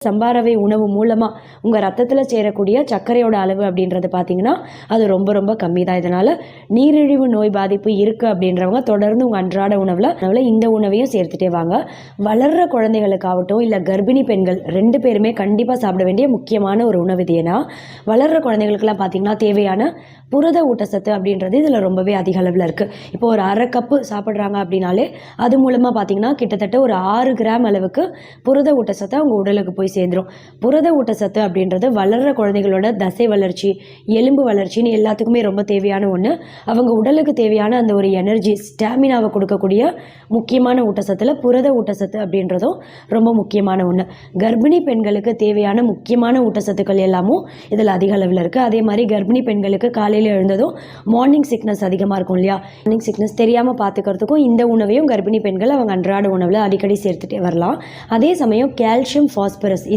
சம்பாரவை உணவு மூலமாக உங்கள் ரத்தத்தில் சேரக்கூடிய சர்க்கரையோட அளவு அப்படின்றது பார்த்தீங்கன்னா அது ரொம்ப ரொம்ப கம்மி தான் இதனால் நீரிழிவு நோய் பாதிப்பு இருக்குது அப்படின்றவங்க தொடர்ந்து உங்கள் அன்றாட உணவில் அதனால் இந்த உணவையும் சேர்த்துட்டே வாங்க. வளர்கிற குழந்தைகளுக்காகட்டும் இல்லை கர்ப்பிணி பெண்கள் ரெண்டு பேருமே கண்டிப்பாக சாப்பிட வேண்டிய முக்கியமான ஒரு உணவு இது. ஏன்னா வளர்கிற குழந்தைகளுக்கெல்லாம் பார்த்தீங்கன்னா தேவையான புரத ஊட்டச்சத்து அப்படின்றது இதில் ரொம்பவே அதிக அளவில் இருக்குது இப்போ ஒரு அரை கப்பு சாப்பிட்றாங்க அப்படின்னாலே அது மூலமாக பார்த்தீங்கன்னா கிட்டத்தட்ட ஒரு ஆறு கிராம் அளவுக்கு புரத ஊட்டச்சத்தை அவங்க உடலுக்கு போய் சேர்ந்துரும். புரத ஊட்டச்சத்து அப்படின்றது வளர்கிற குழந்தைகளோட தசை வளர்ச்சி எலும்பு வளர்ச்சின்னு எல்லாத்துக்குமே ரொம்ப தேவையான ஒன்று அவங்க உடலுக்கு தேவையான அந்த ஒரு எனர்ஜி ஸ்டாமினாவை கொடுக்கக்கூடிய முக்கியமான ஊட்டச்சத்தில் புரத ஊட்டச்சத்து அப்படின்றதும் ரொம்ப முக்கியமான ஒன்று கர்ப்பிணி பெண்களுக்கு தேவையான முக்கியமான ஊட்டச்சத்துக்கள் எல்லாமும் இதில் அதிக அளவில் இருக்குது அதே மாதிரி கர்ப்பிணி பெண்களுக்கு காலையில் எழுந்ததும் மார்னிங் சிக்னஸ் அதிகமாக இருக்கும் இல்லையா? மார்னிங் சிக்னஸ் தெரியாமல் பார்த்துக்கிறதுக்கும் இந்த உணவையும் கர்ப்பிணி பெண்கள் அவங்க அன்றாட உணவில் அடிக்கடி சேர்த்துட்டே வரலாம். அதே சமயம் கால்சியம் ஃபாஸ்பரஸ்